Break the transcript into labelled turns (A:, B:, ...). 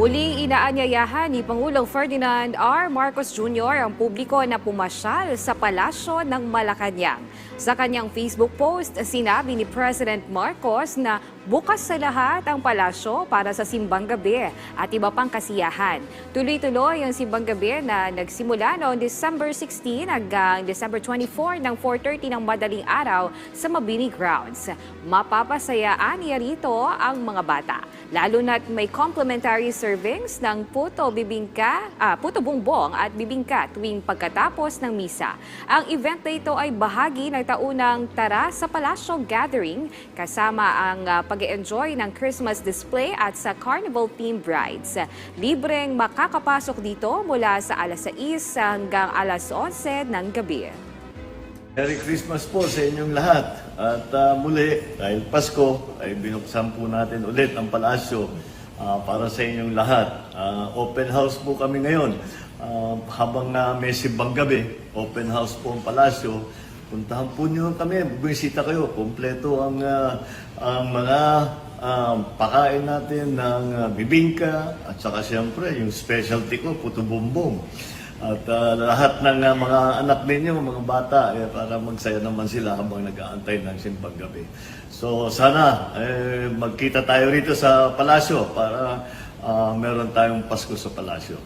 A: Muling inaanyayahan ni Pangulong Ferdinand R. Marcos Jr. ang publiko na pumasyal sa palasyo ng Malacanang. Sa kanyang Facebook post, sinabi ni President Marcos na bukas sa lahat ang palasyo para sa simbang gabi at iba pang kasiyahan. Tuloy-tuloy ang simbang gabi na nagsimula noong December 16 hanggang December 24 ng 4.30 ng madaling araw sa Mabini Grounds. Mapapasayaan niya rito ang mga bata, lalo na't may complimentary servings ng puto bibingka, ah, puto bumbong at bibingka tuwing pagkatapos ng misa. Ang event na ito ay bahagi ng taunang Tara sa Palasyo Gathering kasama ang ah, pag-enjoy ng Christmas display at sa Carnival themed rides. Libreng makakapasok dito mula sa alas 6 hanggang alas 11 ng gabi.
B: Merry Christmas po sa inyong lahat. At ah, muli, dahil Pasko, ay binuksan po natin ulit ang palasyo ah, para sa inyong lahat. Ah, open house po kami ngayon. Ah, habang na may simbang gabi, open house po ang palasyo. Puntahan po niyo kami, bumisita kayo. Kompleto ang, ah, ang mga ah, pakain natin ng ah, bibingka at saka siyempre yung specialty ko, puto bumbong. At ah, lahat ng ah, mga anak ninyo, mga bata, eh, para magsaya naman sila habang nag-aantay ng simbang gabi. So sana eh, magkita tayo rito sa palasyo para ah, meron tayong Pasko sa palasyo.